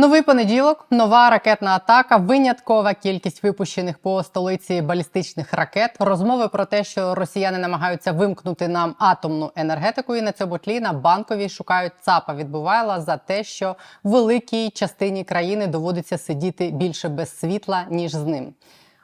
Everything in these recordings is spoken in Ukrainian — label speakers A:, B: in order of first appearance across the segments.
A: Новий понеділок, нова ракетна атака, виняткова кількість випущених по столиці балістичних ракет. Розмови про те, що росіяни намагаються вимкнути нам атомну енергетику, і на цьому тлі на банковій шукають ЦАПа відбувала за те, що великій частині країни доводиться сидіти більше без світла ніж з ним.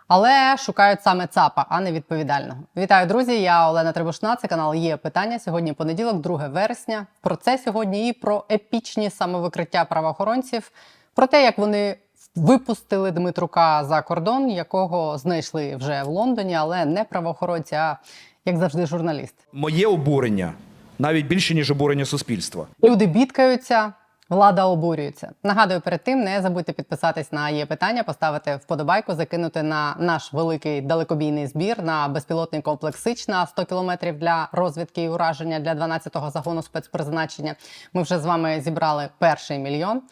A: Але шукають саме ЦАПа, а не відповідального. Вітаю, друзі! Я Олена Требушна. Це канал є питання. Сьогодні понеділок, 2 вересня. Про це сьогодні і про епічні самовикриття правоохоронців, про те, як вони випустили Дмитрука за кордон, якого знайшли вже в Лондоні, але не правоохоронці, а як завжди, журналіст.
B: Моє обурення навіть більше ніж обурення суспільства.
A: Люди бідкаються, влада обурюється. Нагадую, перед тим не забудьте підписатись на є питання, поставити вподобайку, закинути на наш великий далекобійний збір на безпілотний комплекс Сич на 100 кілометрів для розвідки і ураження для 12-го загону спецпризначення. Ми вже з вами зібрали перший мільйон.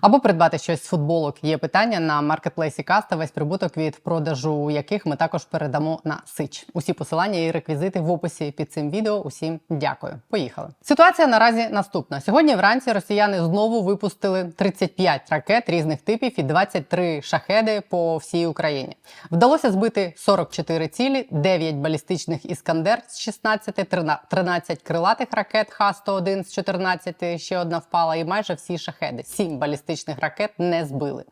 A: Або придбати щось з футболок є питання на маркетплейсі Каста, весь прибуток від продажу яких ми також передамо на Сич. Усі посилання і реквізити в описі під цим відео. Усім дякую. Поїхали. Ситуація наразі наступна. Сьогодні вранці росіяни знову випустили 35 ракет різних типів і 23 шахеди по всій Україні. Вдалося збити 44 цілі, 9 балістичних іскандер з 16, 13 крилатих ракет Х-101 з 14, ще одна впала, і майже всі шахеди. 7 балістичних ракет не збили.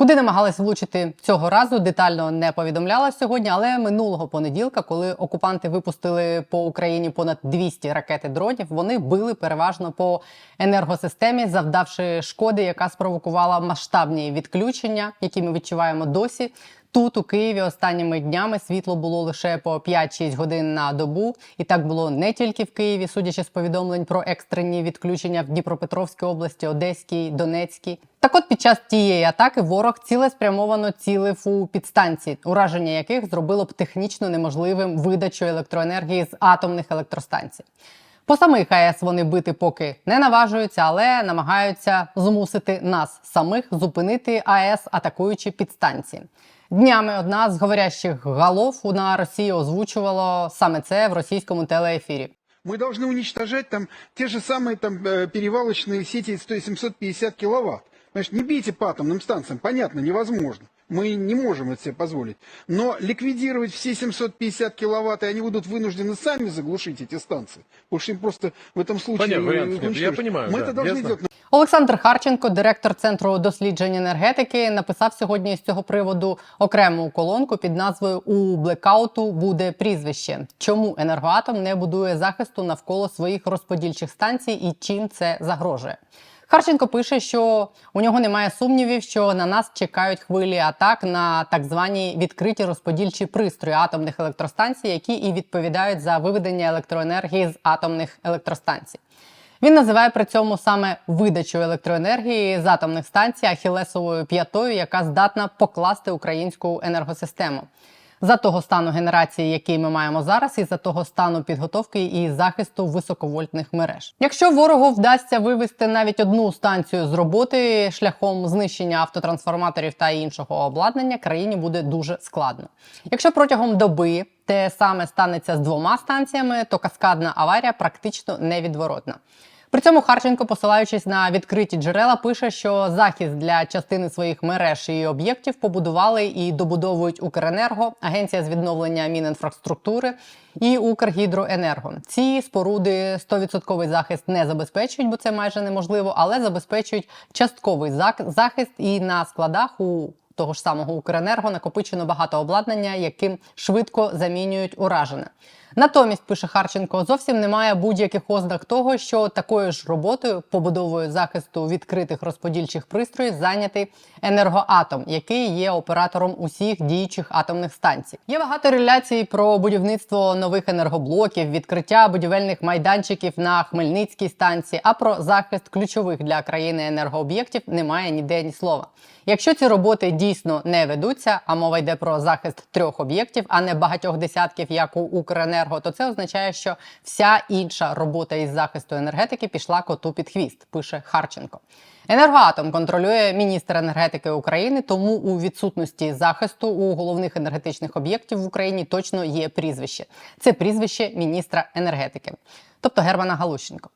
A: Куди намагались влучити цього разу, детально не повідомляла сьогодні, але минулого понеділка, коли окупанти випустили по Україні понад 200 ракет і дронів, вони били переважно по енергосистемі, завдавши шкоди, яка спровокувала масштабні відключення, які ми відчуваємо досі. Тут у Києві останніми днями світло було лише по 5-6 годин на добу, і так було не тільки в Києві, судячи з повідомлень про екстрені відключення в Дніпропетровській області, Одеській, Донецькій. Так, от під час тієї атаки ворог цілеспрямовано цілив у підстанції, ураження яких зробило б технічно неможливим видачу електроенергії з атомних електростанцій. По самих АЕС вони бити поки не наважуються, але намагаються змусити нас самих зупинити АЕС, атакуючи підстанції. Днями одна з говорящих голов на Росії озвучувала саме це в російському телеефірі.
C: Мы должны уничтожать там те же самые там э, перевалочные сети 100-750 киловатт. Понимаешь, не бейте по атомным станциям, понятно, невозможно. Мы не можем это себе позволить. Но ликвидировать все 750 киловатт, и они будут вынуждены сами заглушить эти станции. Потому что им просто в этом случае...
D: Понятно, вариантов нет. Я
C: уничтожить.
D: понимаю,
C: Мы
D: да,
C: это должны
D: ясно.
C: делать.
A: Олександр Харченко, директор центру досліджень енергетики, написав сьогодні з цього приводу окрему колонку під назвою У блекауту буде прізвище. Чому енергоатом не будує захисту навколо своїх розподільчих станцій і чим це загрожує? Харченко пише, що у нього немає сумнівів, що на нас чекають хвилі атак на так звані відкриті розподільчі пристрої атомних електростанцій, які і відповідають за виведення електроенергії з атомних електростанцій. Він називає при цьому саме видачу електроенергії з атомних станцій ахілесовою п'ятою, яка здатна покласти українську енергосистему. За того стану генерації, який ми маємо зараз, і за того стану підготовки і захисту високовольтних мереж. Якщо ворогу вдасться вивести навіть одну станцію з роботи шляхом знищення автотрансформаторів та іншого обладнання, країні буде дуже складно. Якщо протягом доби те саме станеться з двома станціями, то каскадна аварія практично невідворотна. При цьому Харченко, посилаючись на відкриті джерела, пише, що захист для частини своїх мереж і об'єктів побудували і добудовують Укренерго, Агенція з відновлення Мінінфраструктури і Укргідроенерго. Ці споруди 100% захист не забезпечують, бо це майже неможливо, але забезпечують частковий захист і на складах у того ж самого Укренерго накопичено багато обладнання, яким швидко замінюють уражене. Натомість, пише Харченко, зовсім немає будь-яких ознак того, що такою ж роботою, побудовою захисту відкритих розподільчих пристроїв, зайнятий енергоатом, який є оператором усіх діючих атомних станцій. Є багато реляцій про будівництво нових енергоблоків, відкриття будівельних майданчиків на Хмельницькій станції. А про захист ключових для країни енергооб'єктів немає ніде ні слова. Якщо ці роботи дійсно не ведуться, а мова йде про захист трьох об'єктів, а не багатьох десятків, як у Укренерго, то це означає, що вся інша робота із захисту енергетики пішла коту під хвіст, пише Харченко. Енергоатом контролює міністр енергетики України, тому у відсутності захисту у головних енергетичних об'єктів в Україні точно є прізвище. Це прізвище міністра енергетики, тобто Германа Галущенко.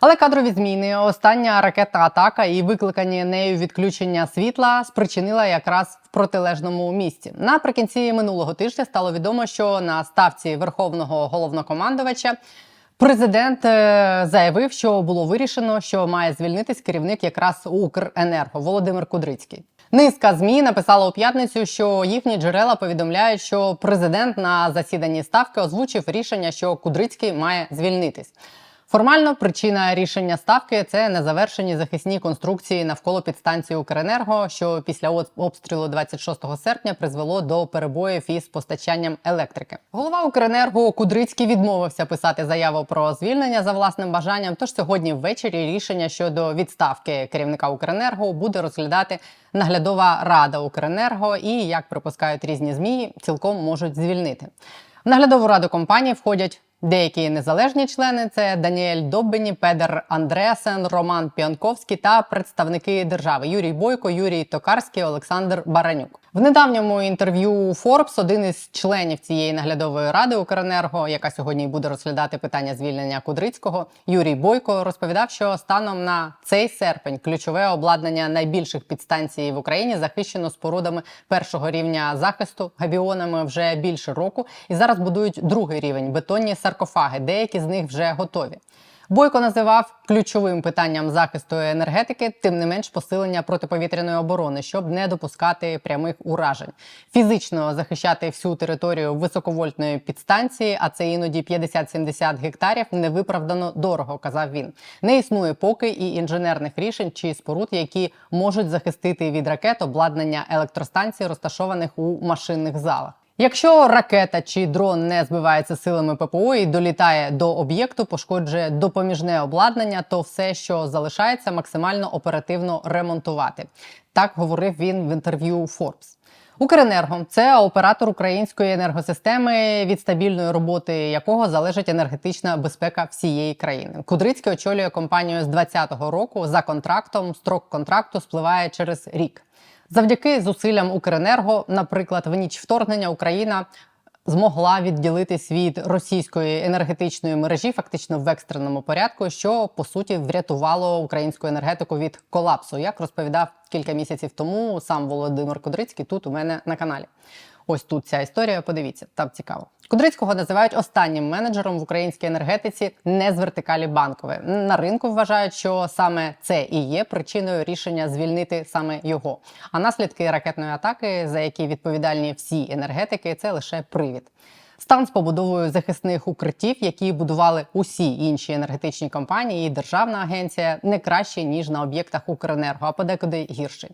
A: Але кадрові зміни, остання ракетна атака і викликані нею відключення світла спричинила якраз в протилежному місці. Наприкінці минулого тижня стало відомо, що на ставці верховного головнокомандувача Президент е, заявив, що було вирішено, що має звільнитись керівник якраз Укренерго Володимир Кудрицький. Низка змі написала у п'ятницю, що їхні джерела повідомляють, що президент на засіданні ставки озвучив рішення, що Кудрицький має звільнитись. Формально причина рішення ставки це незавершені захисні конструкції навколо підстанції Укренерго, що після обстрілу 26 серпня призвело до перебоїв із постачанням електрики. Голова Укренерго Кудрицький відмовився писати заяву про звільнення за власним бажанням. Тож сьогодні ввечері рішення щодо відставки керівника Укренерго буде розглядати наглядова рада Укренерго і, як припускають різні змі, цілком можуть звільнити. В наглядову раду компанії входять деякі незалежні члени: це Даніель Доббені, Педер Андреасен, Роман Піанковський та представники держави Юрій Бойко, Юрій Токарський, Олександр Баранюк. В недавньому інтерв'ю Forbes один із членів цієї наглядової ради Укренерго, яка сьогодні буде розглядати питання звільнення Кудрицького, Юрій Бойко розповідав, що станом на цей серпень ключове обладнання найбільших підстанцій в Україні захищено спорудами першого рівня захисту габіонами вже більше року, і зараз будують другий рівень бетонні саркофаги. Деякі з них вже готові. Бойко називав ключовим питанням захисту енергетики, тим не менш посилення протиповітряної оборони, щоб не допускати прямих уражень, фізично захищати всю територію високовольтної підстанції, а це іноді 50-70 гектарів, невиправдано дорого, казав він. Не існує поки і інженерних рішень чи споруд, які можуть захистити від ракет обладнання електростанцій, розташованих у машинних залах. Якщо ракета чи дрон не збивається силами ППО і долітає до об'єкту, пошкоджує допоміжне обладнання, то все, що залишається, максимально оперативно ремонтувати. Так говорив він в інтерв'ю Forbes. Укренерго це оператор української енергосистеми, від стабільної роботи якого залежить енергетична безпека всієї країни. Кудрицький очолює компанію з 2020 року за контрактом. Строк контракту спливає через рік. Завдяки зусиллям Укренерго, наприклад, в ніч вторгнення Україна змогла відділитись від російської енергетичної мережі, фактично в екстреному порядку, що по суті врятувало українську енергетику від колапсу, як розповідав кілька місяців тому сам Володимир Кудрицький тут у мене на каналі. Ось тут ця історія. Подивіться, там цікаво. Кудрицького називають останнім менеджером в українській енергетиці не з вертикалі банкової. На ринку вважають, що саме це і є причиною рішення звільнити саме його. А наслідки ракетної атаки, за які відповідальні всі енергетики, це лише привід. Стан з побудовою захисних укриттів, які будували усі інші енергетичні компанії, і державна агенція не краще ніж на об'єктах Укренерго, а подекуди гірший.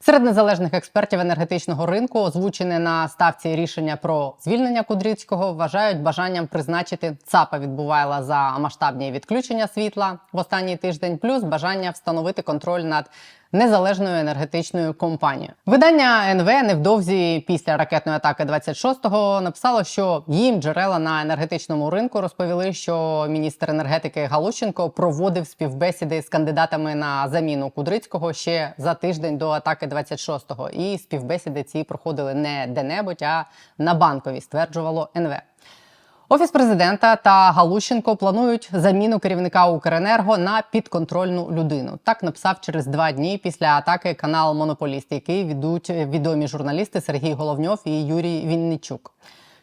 A: Серед незалежних експертів енергетичного ринку, озвучене на ставці рішення про звільнення Кудрицького, вважають бажанням призначити ЦАПа відбувайла за масштабні відключення світла в останній тиждень, плюс бажання встановити контроль над незалежною енергетичною компанією. Видання НВ невдовзі після ракетної атаки 26-го написало, що їм джерела на енергетичному ринку розповіли, що міністр енергетики Галущенко проводив співбесіди з кандидатами на заміну Кудрицького ще за тиждень до атаки 26-го. І співбесіди ці проходили не де-небудь, а на банковій, стверджувало НВ. Офіс президента та Галущенко планують заміну керівника Укренерго на підконтрольну людину. Так написав через два дні після атаки канал Монополіст, який ведуть відомі журналісти Сергій Головньов і Юрій Вінничук.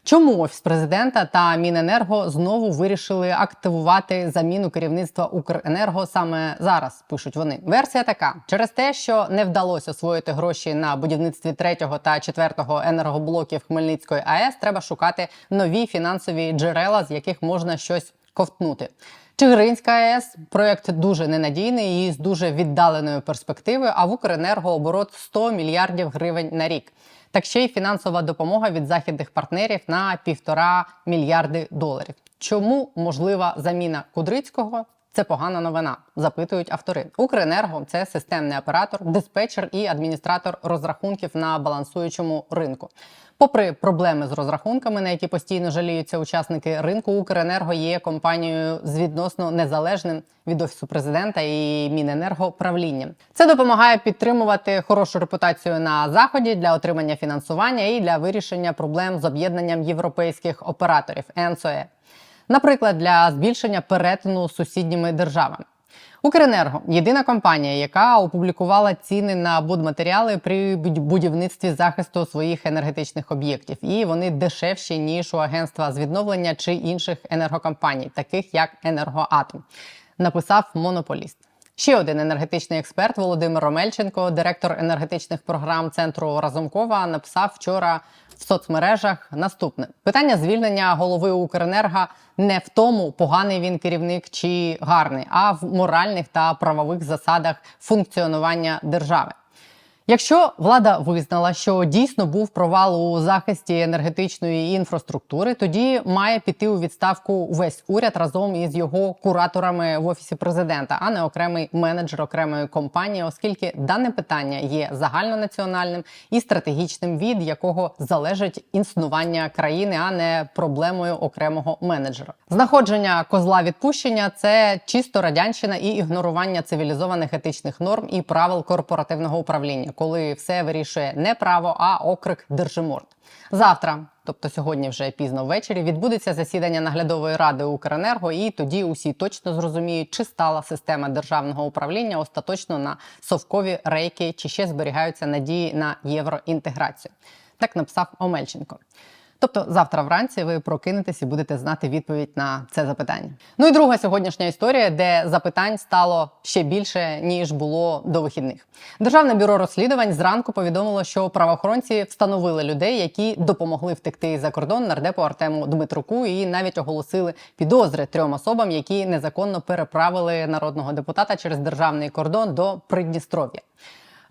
A: Чому офіс президента та Міненерго знову вирішили активувати заміну керівництва Укренерго саме зараз? Пишуть вони. Версія така: через те, що не вдалося освоїти гроші на будівництві третього та четвертого енергоблоків Хмельницької АЕС, треба шукати нові фінансові джерела, з яких можна щось ковтнути. Чигиринська АЕС проект дуже ненадійний і з дуже віддаленою перспективою. А в Укренерго оборот 100 мільярдів гривень на рік. Так ще й фінансова допомога від західних партнерів на півтора мільярди доларів. Чому можлива заміна Кудрицького? Це погана новина, запитують автори. Укренерго це системний оператор, диспетчер і адміністратор розрахунків на балансуючому ринку. Попри проблеми з розрахунками, на які постійно жаліються учасники ринку, Укренерго є компанією з відносно незалежним від офісу президента і Міненерго правлінням. Це допомагає підтримувати хорошу репутацію на заході для отримання фінансування і для вирішення проблем з об'єднанням європейських операторів ЕНСОЕ. Наприклад, для збільшення перетину з сусідніми державами. Укренерго єдина компанія, яка опублікувала ціни на будматеріали при будівництві захисту своїх енергетичних об'єктів, і вони дешевші ніж у агентства з відновлення чи інших енергокомпаній, таких як Енергоатом, написав монополіст. Ще один енергетичний експерт Володимир Ромельченко, директор енергетичних програм центру Разумкова, написав вчора в соцмережах наступне питання звільнення голови Укренерго не в тому, поганий він керівник чи гарний, а в моральних та правових засадах функціонування держави. Якщо влада визнала, що дійсно був провал у захисті енергетичної інфраструктури, тоді має піти у відставку весь уряд разом із його кураторами в офісі президента, а не окремий менеджер окремої компанії, оскільки дане питання є загальнонаціональним і стратегічним, від якого залежить існування країни, а не проблемою окремого менеджера. Знаходження козла відпущення це чисто радянщина і ігнорування цивілізованих етичних норм і правил корпоративного управління, коли все вирішує не право, а окрик держиморд. Завтра, тобто сьогодні, вже пізно ввечері, відбудеться засідання наглядової ради Укренерго, і тоді усі точно зрозуміють, чи стала система державного управління остаточно на совкові рейки, чи ще зберігаються надії на євроінтеграцію. Так написав Омельченко. Тобто завтра вранці ви прокинетесь і будете знати відповідь на це запитання. Ну і друга сьогоднішня історія, де запитань стало ще більше ніж було до вихідних. Державне бюро розслідувань зранку повідомило, що правоохоронці встановили людей, які допомогли втекти за кордон нардепу Артему Дмитруку, і навіть оголосили підозри трьом особам, які незаконно переправили народного депутата через державний кордон до Придністров'я.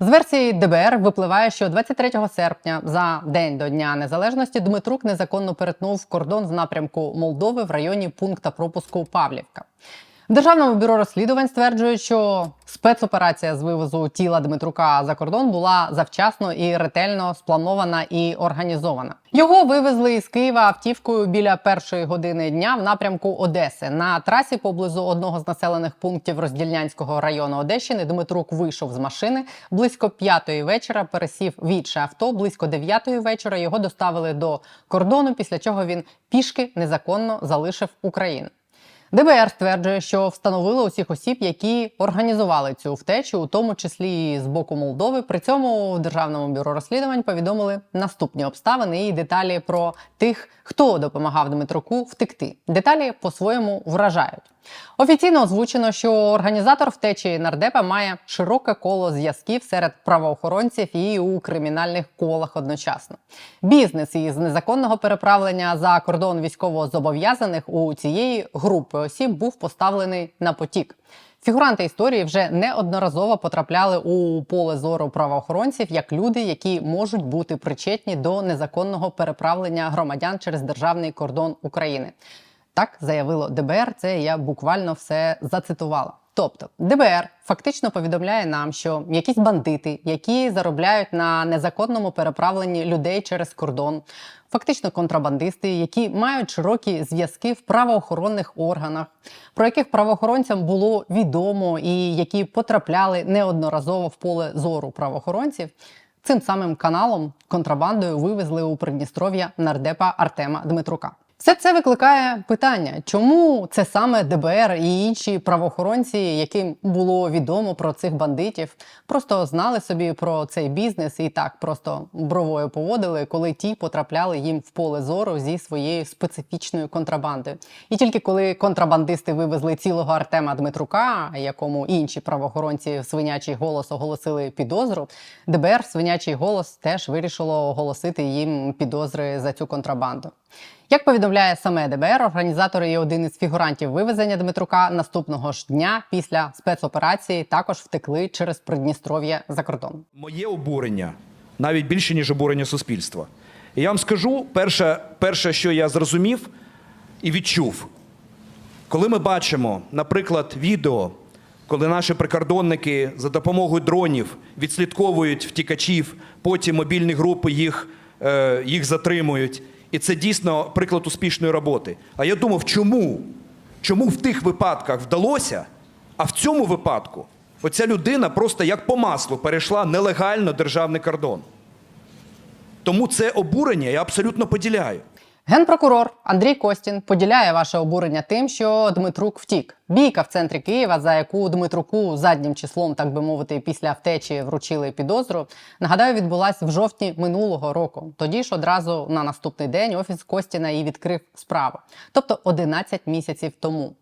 A: З версії ДБР випливає, що 23 серпня, за день до Дня Незалежності, Дмитрук незаконно перетнув кордон з напрямку Молдови в районі пункта пропуску Павлівка. Державному бюро розслідувань стверджують, що спецоперація з вивозу тіла Дмитрука за кордон була завчасно і ретельно спланована і організована. Його вивезли із Києва автівкою біля першої години дня в напрямку Одеси. На трасі поблизу одного з населених пунктів Роздільнянського району Одещини Дмитрук вийшов з машини близько п'ятої вечора. Пересів в інше авто. Близько дев'ятої вечора його доставили до кордону, після чого він пішки незаконно залишив Україну. ДБР стверджує, що встановили усіх осіб, які організували цю втечу, у тому числі з боку Молдови. При цьому в державному бюро розслідувань повідомили наступні обставини і деталі про тих, хто допомагав Дмитруку втекти. Деталі по-своєму вражають. Офіційно озвучено, що організатор втечі нардепа має широке коло зв'язків серед правоохоронців і у кримінальних колах одночасно. Бізнес із незаконного переправлення за кордон військовозобов'язаних у цієї групи осіб був поставлений на потік. Фігуранти історії вже неодноразово потрапляли у поле зору правоохоронців як люди, які можуть бути причетні до незаконного переправлення громадян через державний кордон України. Так заявило ДБР. Це я буквально все зацитувала. Тобто ДБР фактично повідомляє нам, що якісь бандити, які заробляють на незаконному переправленні людей через кордон, фактично контрабандисти, які мають широкі зв'язки в правоохоронних органах, про яких правоохоронцям було відомо і які потрапляли неодноразово в поле зору правоохоронців. Цим самим каналом контрабандою вивезли у Придністров'я нардепа Артема Дмитрука. Все це викликає питання, чому це саме ДБР і інші правоохоронці, яким було відомо про цих бандитів, просто знали собі про цей бізнес і так просто бровою поводили, коли ті потрапляли їм в поле зору зі своєю специфічною контрабандою. І тільки коли контрабандисти вивезли цілого Артема Дмитрука, якому інші правоохоронці в свинячий голос оголосили підозру, ДБР свинячий голос теж вирішило оголосити їм підозри за цю контрабанду. Як повідомляє саме ДБР, організатори і один із фігурантів вивезення Дмитрука наступного ж дня після спецоперації також втекли через Придністров'я за кордон.
B: Моє обурення навіть більше, ніж обурення суспільства. Я вам скажу, перше, перше, що я зрозумів і відчув, коли ми бачимо, наприклад, відео, коли наші прикордонники за допомогою дронів відслідковують втікачів, потім мобільні групи їх, е, їх затримують. І це дійсно приклад успішної роботи. А я думав, чому? Чому в тих випадках вдалося, а в цьому випадку оця людина просто як по маслу перейшла нелегально державний кордон. Тому це обурення я абсолютно поділяю.
A: Генпрокурор Андрій Костін поділяє ваше обурення тим, що Дмитрук втік. Бійка в центрі Києва, за яку Дмитруку заднім числом, так би мовити, після втечі вручили підозру. Нагадаю, відбулась в жовтні минулого року. Тоді ж одразу на наступний день офіс Костіна і відкрив справу, тобто 11 місяців тому.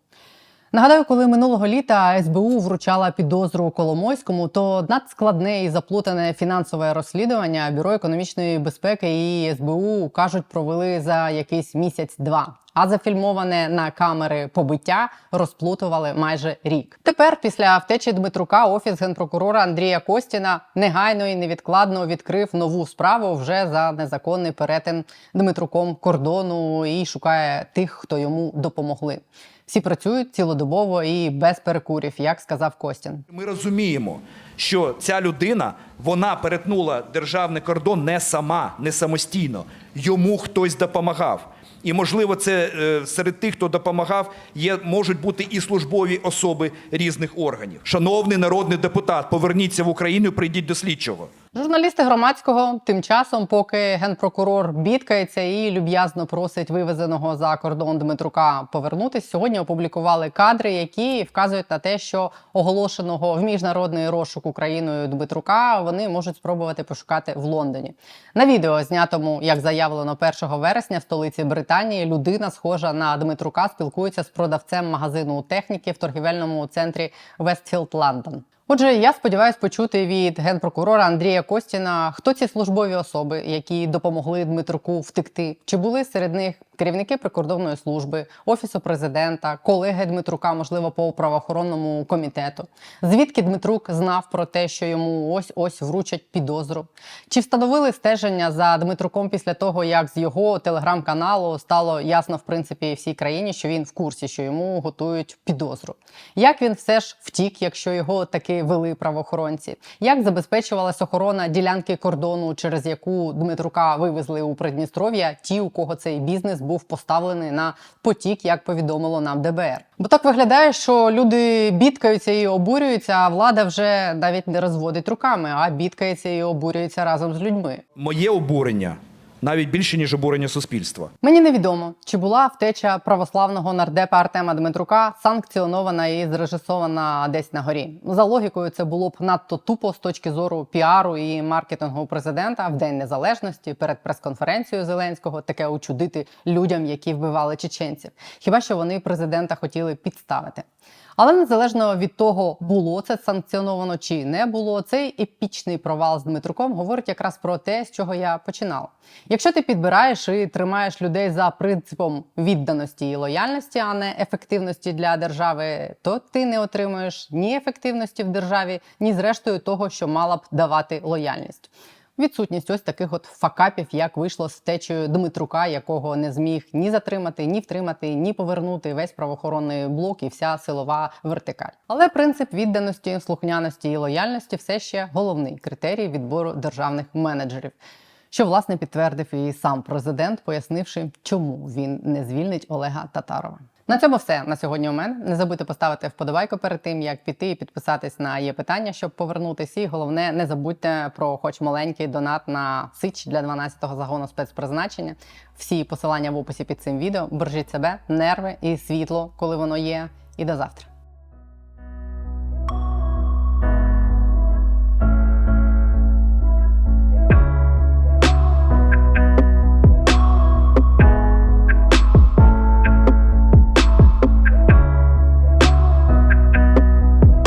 A: Нагадаю, коли минулого літа СБУ вручала підозру Коломойському, то надскладне і заплутане фінансове розслідування Бюро економічної безпеки і СБУ кажуть, провели за якийсь місяць-два. А зафільмоване на камери побиття розплутували майже рік. Тепер, після втечі Дмитрука, офіс генпрокурора Андрія Костіна негайно і невідкладно відкрив нову справу вже за незаконний перетин Дмитруком кордону і шукає тих, хто йому допомогли. Всі працюють цілодобово і без перекурів, як сказав Костін.
B: Ми розуміємо, що ця людина вона перетнула державний кордон не сама, не самостійно. Йому хтось допомагав. І можливо, це е, серед тих, хто допомагав, є можуть бути і службові особи різних органів. Шановний народний депутат, поверніться в Україну, прийдіть до слідчого.
A: Журналісти громадського тим часом, поки генпрокурор бідкається і люб'язно просить вивезеного за кордон Дмитрука повернутись, сьогодні опублікували кадри, які вказують на те, що оголошеного в міжнародний розшук Україною Дмитрука вони можуть спробувати пошукати в Лондоні. На відео, знятому як заявлено 1 вересня в столиці Британії, людина, схожа на Дмитрука, спілкується з продавцем магазину техніки в торгівельному центрі Westfield London. Отже, я сподіваюся почути від генпрокурора Андрія Костіна, хто ці службові особи, які допомогли Дмитруку втекти, чи були серед них керівники прикордонної служби, офісу президента, колеги Дмитрука, можливо, по правоохоронному комітету. Звідки Дмитрук знав про те, що йому ось ось вручать підозру? Чи встановили стеження за Дмитруком після того, як з його телеграм-каналу стало ясно, в принципі, всій країні, що він в курсі, що йому готують підозру? Як він все ж втік, якщо його таки вели правоохоронці? Як забезпечувалась охорона ділянки кордону, через яку Дмитрука вивезли у Придністров'я, ті, у кого цей бізнес був поставлений на потік, як повідомило нам ДБР? Бо так виглядає, що люди бідкаються і обурюються, а влада вже навіть не розводить руками, а бідкається і обурюється разом з людьми.
B: Моє обурення навіть більше ніж обурення суспільства.
A: Мені невідомо, чи була втеча православного нардепа Артема Дмитрука санкціонована і зрежисована десь на горі. За логікою, це було б надто тупо з точки зору піару і маркетингу президента в день незалежності перед прес-конференцією Зеленського таке учудити людям, які вбивали чеченців. Хіба що вони президента хотіли підставити? Але незалежно від того, було це санкціоновано чи не було, цей епічний провал з Дмитруком говорить якраз про те, з чого я починала. Якщо ти підбираєш і тримаєш людей за принципом відданості і лояльності, а не ефективності для держави, то ти не отримуєш ні ефективності в державі, ні зрештою того, що мала б давати лояльність. Відсутність ось таких от факапів, як вийшло з течею Дмитрука, якого не зміг ні затримати, ні втримати, ні повернути весь правоохоронний блок і вся силова вертикаль. Але принцип відданості, слухняності і лояльності все ще головний критерій відбору державних менеджерів. Що власне підтвердив і сам президент, пояснивши, чому він не звільнить Олега Татарова. На цьому все на сьогодні. У мене не забудьте поставити вподобайку перед тим, як піти і підписатись на є питання, щоб повернутися. І головне, не забудьте про хоч маленький донат на сич для 12-го загону спецпризначення. Всі посилання в описі під цим відео. Бережіть себе, нерви і світло, коли воно є. І до завтра.